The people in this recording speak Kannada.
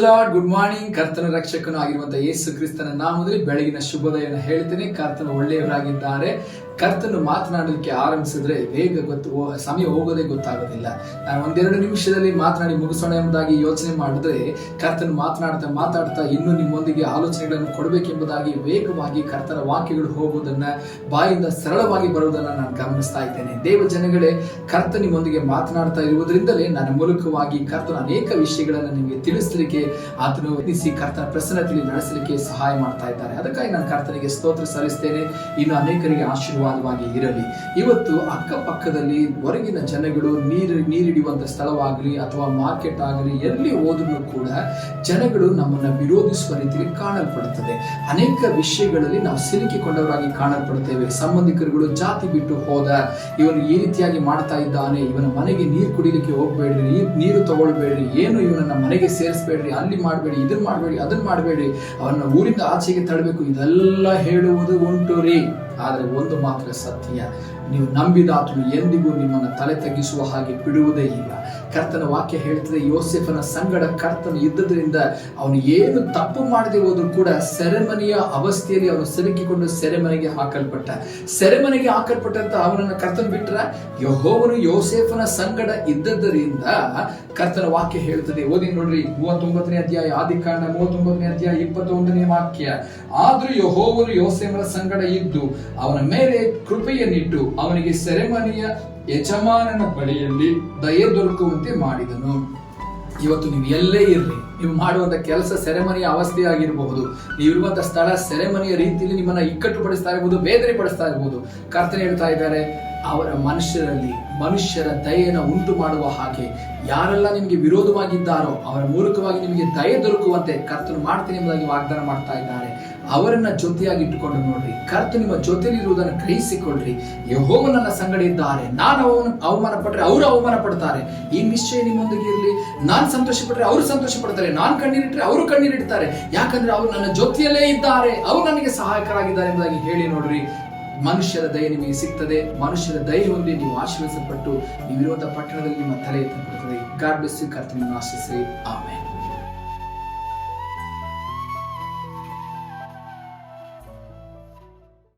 ಲಾರ್ಡ್ ಗುಡ್ ಮಾರ್ನಿಂಗ್ ಕರ್ತನ ರಕ್ಷಕನು ಆಗಿರುವಂತಹ ಯೇಸು ಕ್ರಿಸ್ತನ ನಾಮದಲ್ಲಿ ಬೆಳಗಿನ ಶುಭೋದಯನ ಹೇಳ್ತೇನೆ. ಕರ್ತನ ಒಳ್ಳೆಯವರಾಗಿದ್ದಾರೆ. ಕರ್ತನು ಮಾತನಾಡಲಿಕ್ಕೆ ಆರಂಭಿಸಿದ್ರೆ ಬೇಗ ಗೊತ್ತು ಸಮಯ ಹೋಗೋದೇ ಗೊತ್ತಾಗೋದಿಲ್ಲ. ನಾನು ಒಂದೆರಡು ನಿಮಿಷದಲ್ಲಿ ಮಾತನಾಡಿ ಮುಗಿಸೋಣ ಎಂಬುದಾಗಿ ಯೋಚನೆ ಮಾಡಿದ್ರೆ ಕರ್ತನು ಮಾತನಾಡ್ತಾ ಮಾತಾಡ್ತಾ ಇನ್ನೂ ನಿಮ್ಮೊಂದಿಗೆ ಆಲೋಚನೆಗಳನ್ನು ಕೊಡಬೇಕೆಂಬುದಾಗಿ ವೇಗವಾಗಿ ಕರ್ತನ ವಾಕ್ಯಗಳು ಹೋಗುವುದನ್ನ ಬಾಯಿಂದ ಸರಳವಾಗಿ ಬರುವುದನ್ನ ನಾನು ಗಮನಿಸ್ತಾ ಇದ್ದೇನೆ. ದೇವ ಜನಗಳೇ ಕರ್ತ ನಿಮ್ಮೊಂದಿಗೆ ಮಾತನಾಡ್ತಾ ಇರುವುದರಿಂದಲೇ ನನ್ನ ಮೂಲಕವಾಗಿ ಕರ್ತನ ಅನೇಕ ವಿಷಯಗಳನ್ನು ನಿಮಗೆ ತಿಳಿಸಲಿಕ್ಕೆ, ಆತನು ಎನಿಸಿ ಕರ್ತನ ಪ್ರಸನ್ನತೆಯಲ್ಲಿ ನಡೆಸಲಿಕ್ಕೆ ಸಹಾಯ ಮಾಡ್ತಾ ಇದ್ದಾರೆ. ಅದಕ್ಕಾಗಿ ನಾನು ಕರ್ತನಿಗೆ ಸ್ತೋತ್ರ ಸಲ್ಲಿಸ್ತೇನೆ. ಇನ್ನು ಅನೇಕರಿಗೆ ಆಶೀರ್ವಾದವಾಗಿ ಇರಲಿ. ಇವತ್ತು ಅಕ್ಕಪಕ್ಕದಲ್ಲಿ ಹೊರಗಿನ ಜನಗಳು ನೀರು ನೀರಿಡಿಯುವಂತ ಸ್ಥಳವಾಗಲಿ ಅಥವಾ ಮಾರ್ಕೆಟ್ ಆಗಲಿ ಎಲ್ಲಿ ಹೋದ್ರು ಕೂಡ ಜನಗಳು ನಮ್ಮನ್ನ ವಿರೋಧಿಸುವ ರೀತಿಯಲ್ಲಿ ಕಾಣಲ್ಪಡುತ್ತದೆ. ಅನೇಕ ವಿಷಯಗಳಲ್ಲಿ ನಾವು ಸಿಲುಕಿಕೊಂಡವರಾಗಿ ಕಾಣಲ್ಪಡುತ್ತೇವೆ. ಸಂಬಂಧಿಕರುಗಳು ಜಾತಿ ಬಿಟ್ಟು ಹೋದ, ಇವನು ಈ ರೀತಿಯಾಗಿ ಮಾಡ್ತಾ ಇದ್ದಾನೆ, ಇವನ ಮನೆಗೆ ನೀರು ಕುಡಿಲಿಕ್ಕೆ ಹೋಗಬೇಡ್ರಿ ನೀರು ತಗೊಳ್ಬೇಡ್ರಿ, ಏನು ಇವನನ್ನ ಮನೆಗೆ ಸೇರಿಸ್ಬೇಡ್ರಿ, ಅಲ್ಲಿ ಮಾಡಬೇಡಿ ಇದನ್ನ ಮಾಡಬೇಡಿ ಅದನ್ನ ಮಾಡಬೇಡಿ ಅವನ ಊರಿಂದ ಆಚೆಗೆ ತಡಬೇಕು ಇದೆಲ್ಲ ಹೇಳುವುದು ಉಂಟು ರೀ. ಆದರೆ ಒಂದು ಮಾತ್ರ ಸತ್ಯ. ನೀವು ನಂಬಿದ ಆತನು ಎಂದಿಗೂ ನಿಮ್ಮನ್ನು ತಲೆ ತಗ್ಗಿಸುವ ಹಾಗೆ ಬಿಡುವುದೇ ಇಲ್ಲ. ಕರ್ತನ ವಾಕ್ಯ ಹೇಳ್ತದೆ, ಯೋಸೆಫನ ಸಂಗಡ ಕರ್ತನ ಇದ್ದದ್ರಿಂದ ಅವನು ಏನು ತಪ್ಪು ಮಾಡದೆ ಹೋದ್ರು ಕೂಡ ಸೆರೆಮನೆಯ ಅವಸ್ಥೆಯಲ್ಲಿ ಅವನು ಸಿಲುಕಿಕೊಂಡು ಸೆರೆಮನೆಗೆ ಹಾಕಲ್ಪಟ್ಟ. ಸೆರೆಮನೆಗೆ ಹಾಕಲ್ಪಟ್ಟಂತ ಅವನನ್ನು ಕರ್ತನ ಬಿಟ್ರ? ಯಹೋವನು ಯೋಸೆಫನ ಸಂಗಡ ಇದ್ದದ್ದರಿಂದ ಕರ್ತನ ವಾಕ್ಯ ಹೇಳ್ತದೆ. ಓದಿ ನೋಡ್ರಿ, ಮೂವತ್ತೊಂಬತ್ತನೇ ಅಧ್ಯಾಯ, ಆದಿಕಾಂಡ ಮೂವತ್ತೊಂಬತ್ತನೇ ಅಧ್ಯಾಯ, ಇಪ್ಪತ್ತೊಂದನೇ ವಾಕ್ಯ. ಆದ್ರೂ ಯಹೋವನು ಯೋಸೇಫನ ಸಂಗಡ ಇದ್ದು ಅವನ ಮೇಲೆ ಕೃಪೆಯನ್ನಿಟ್ಟು ಅವನಿಗೆ ಸೆರೆಮನೆಯ ಯಜಮಾನನ ಬಳಿಯಲ್ಲಿ ದಯೆ ದೊರಕುವಂತೆ ಮಾಡಿದನು. ಇವತ್ತು ನೀವು ಎಲ್ಲೇ ಇರಲಿ, ನೀವು ಮಾಡುವಂತ ಕೆಲಸ ಸೆರೆಮನೆಯ ಅವಸ್ಥೆ ಆಗಿರಬಹುದು ನೀವಿರುವಂತ ಸ್ಥಳ ಸೆರೆಮನೆಯ ರೀತಿಯಲ್ಲಿ ನಿಮ್ಮನ್ನ ಇಕ್ಕಟ್ಟುಪಡಿಸ್ತಾ ಇರಬಹುದು ಬೇದನೆ ಪಡಿಸ್ತಾ ಇರಬಹುದು. ಕರ್ತನೆ ಹೇಳ್ತಾ ಇದ್ದಾರೆ, ಅವರ ಮನುಷ್ಯರಲ್ಲಿ ಮನುಷ್ಯರ ದಯೆಯನ್ನು ಉಂಟು ಮಾಡುವ ಹಾಗೆ ಯಾರೆಲ್ಲ ನಿಮಗೆ ವಿರೋಧವಾಗಿದ್ದಾರೋ, ಅವರ ಮೂಲಕವಾಗಿ ನಿಮಗೆ ದಯೆ ದೊರಕುವಂತೆ ಕರ್ತನು ಮಾಡ್ತೀನಿ ಎಂಬುದಾಗಿ ವಾಗ್ದಾನ ಮಾಡ್ತಾ ಇದ್ದಾರೆ. ಅವರನ್ನ ಜೊತೆಯಾಗಿ ಇಟ್ಟುಕೊಂಡು ನೋಡ್ರಿ. ಕರ್ತು ನಿಮ್ಮ ಜೊತೆಲಿರುವುದನ್ನು ಗ್ರಹಿಸಿಕೊಳ್ಳ್ರಿ. ಯಹೋವ ನನ್ನ ಸಂಗಡ ಇದ್ದಾರೆ. ನಾನು ಅವನು ಅವಮಾನ ಪಟ್ಟರೆ ಅವರು ಅವಮಾನ ಪಡ್ತಾರೆ ಈ ನಿಶ್ಚಯ ನಿಮ್ಮೊಂದಿಗೆ ಇರಲಿ. ನಾನು ಸಂತೋಷ ಪಟ್ಟರೆ ಅವರು ಸಂತೋಷ ಪಡ್ತಾರೆ ನಾನು ಕಣ್ಣೀರಿಟ್ಟರೆ ಅವರು ಕಣ್ಣೀರಿಡ್ತಾರೆ ಯಾಕಂದ್ರೆ ಅವರು ನನ್ನ ಜೊತೆಯಲ್ಲೇ ಇದ್ದಾರೆ. ಅವರು ನನಗೆ ಸಹಾಯಕರಾಗಿದ್ದಾರೆ ಎಂಬುದಾಗಿ ಹೇಳಿ ನೋಡ್ರಿ. ಮನುಷ್ಯರ ದಯೆ ನಿಮಗೆ ಸಿಗ್ತದೆ. ಮನುಷ್ಯರ ದಯೆ ಹೊಂದಿ ನೀವು ಆಶೀರ್ವಿಸಲ್ಪಟ್ಟು ನೀವಿರುವಂತಹ ಪಟ್ಟಣದಲ್ಲಿ ನಿಮ್ಮ ತಲೆ ಗಾಡ್ ಬೆಸ್ ಕರ್ತನ ಆಶಿಸಿ ಆಮೇಲೆ